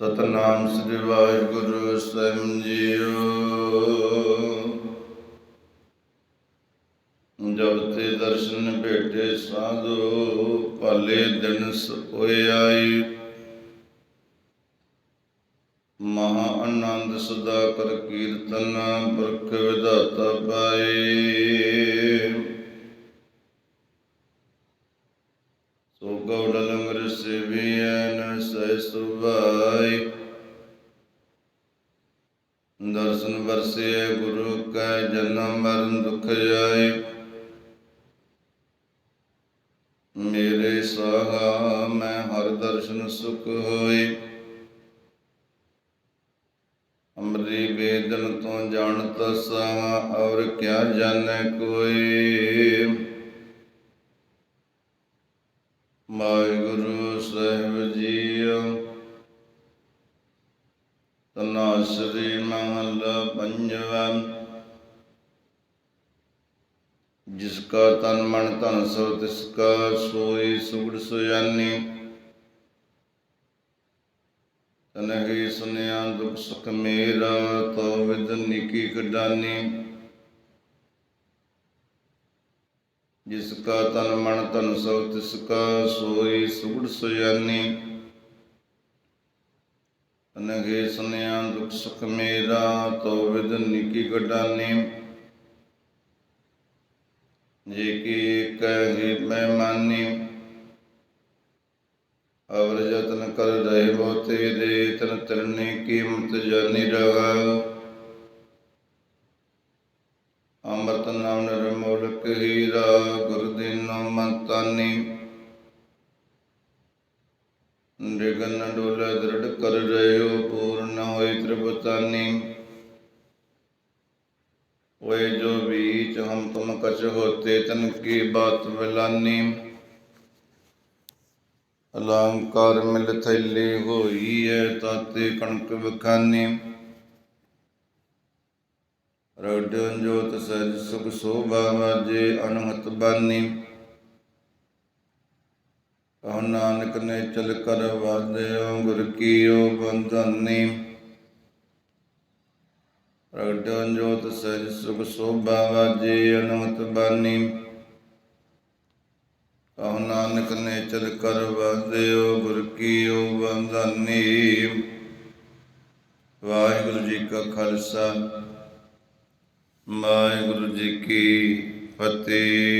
ਸਤਨਾਮ ਸ੍ਰੀ ਵਾਹਿਗੁਰੂ ਸਾਹਿਬ ਜੀਓ ਜਬ ਤੇ ਦਰਸ਼ਨ ਭੇਟੇ ਸਾਧੂ, ਭਾਲੇ ਦਿਨ ਸੋਇ ਆਈ। ਮਹਾ ਆਨੰਦ ਸਦਾ ਕਰ ਕੀਰਤਨ, ਪੁਰਖ ਵਿਧਾਤਾ ਪਾਏ। ਸੋ ਗੌੜ ਲੰਗਰ ਸੇਵੀਐਨ ਸੁਭਾਈ ਦਰਸ਼ਨ ਵਰਸੇ ਗੁਰੂ ਕੈ ਜਨਮ ਮਰਨ ਦੁਖ ਜਾਏ ਮੇਰੇ ਸਾਹਾ, ਮੈਂ ਹਰ ਦਰਸ਼ਨ ਸੁਖ ਹੋਈ। ਅੰਮ੍ਰਿ ਵੇਦਨ ਤੋਂ ਜਾਣਤ ਸਾਹਾ ਔਰ ਕਿਆ ਜਾਣੈ ਕੋਈ। ਵਾਹਿਗੁਰੂ ਸਾਹਿਬ ਸ੍ਰੀ ਮਹੱਲਾ ਪੰਜਵਾ। ਜਿਸ ਕਾ ਤਨ ਮਨ ਧਨ ਸੋ, ਤਿਸ ਕਾ ਸੋਈ ਸੁਗੜ ਸੁਜਾਨੀ। ਤਨਹਿ ਸੁਨਿਆ ਦੁਖ ਸੁਖ ਮੇਰਾ ਤੋ ਵਿਦ ਨਿਕੀ ਕਡਾਨੀ। ਜਿਸ ਕਾ ਤਨ ਮਨ ਧਨ ਸੋ, ਤਿਸ ਕਾ ਸੋਈ ਸੁਗੜ ਸੁਜਾਨੀ। ਤਨਹਿ ਸੁਨਿਆ ਦੁਖ ਸੁਖ ਮੇਰਾ, ਤੋ ਵਿਦ ਨਿਕੀ ਕਡਾਨੀ ਜੇ ਕੀ ਕਹਿ ਮੈਂ ਮਾਨੀ, ਅਵਰ ਜਤਨ ਕਰ ਰਹੇ ਹੋ ਦੇ ਤਨ ਤਰਨੇ ਕੀਮਤ ਜਾਨੀ ਰਹਾ ਅੰਮ੍ਰਿਤ ਨਾਮ ਨਿਰਮੋਲਕ ਹੀਰਾ ਗੁਰਦੀਨੋ ਮੰਤਾਨੀ ਡਿਗਨ ਡੋਲੇ ਦ੍ਰਿੜ ਕਰ ਰਹਿਓ ਪੂਰਨ ਹੋਏ ਤ੍ਰਿਪਤਾਨੀ। ਓਏ ਜੋ ਬੀਚ ਹਮ ਤੁਮ ਕਛ ਹੋਤੇ, ਤਨ ਕੀ ਬਾਤ ਮਿਲਾਨੀ ਅਲੰਕਾਰ ਮਿਲ ਥੈਲੇ ਹੋਈ ਐ, ਤਾਤੇ ਕਣਕ ਵਖਾਨੀ। ਰੋਡਨ ਜੋਤ ਸਜ ਸੁਖ ਸੋਭਾ ਵਾਜੇ, ਅਨਹਤ ਬਾਨੀ। ਕਹੋ ਨਾਨਕ ਨੇ ਚਲ ਕਰ ਵਾਦਿਓ ਗੁਰ ਕੀਓ ਬੰਧਨੀ। ਰੋਡਨ ਜੋਤ ਸਜ ਸੁਖ ਸੋਭਾ ਵਾਜੇ ਅਨਹਤ ਬਾਨੀ। ਕਹੋ ਨਾਨਕ ਨੇ ਚਲ ਕਰ ਵਾਦਿਓ ਗੁਰ ਕੀਓ ਬੰਧਨੀ। ਵਾਹਿਗੁਰੂ ਜੀ ਕਾ ਖਾਲਸਾ, ਵਾਹਿਗੁਰੂ ਜੀ ਕੀ ਫਤਿਹ।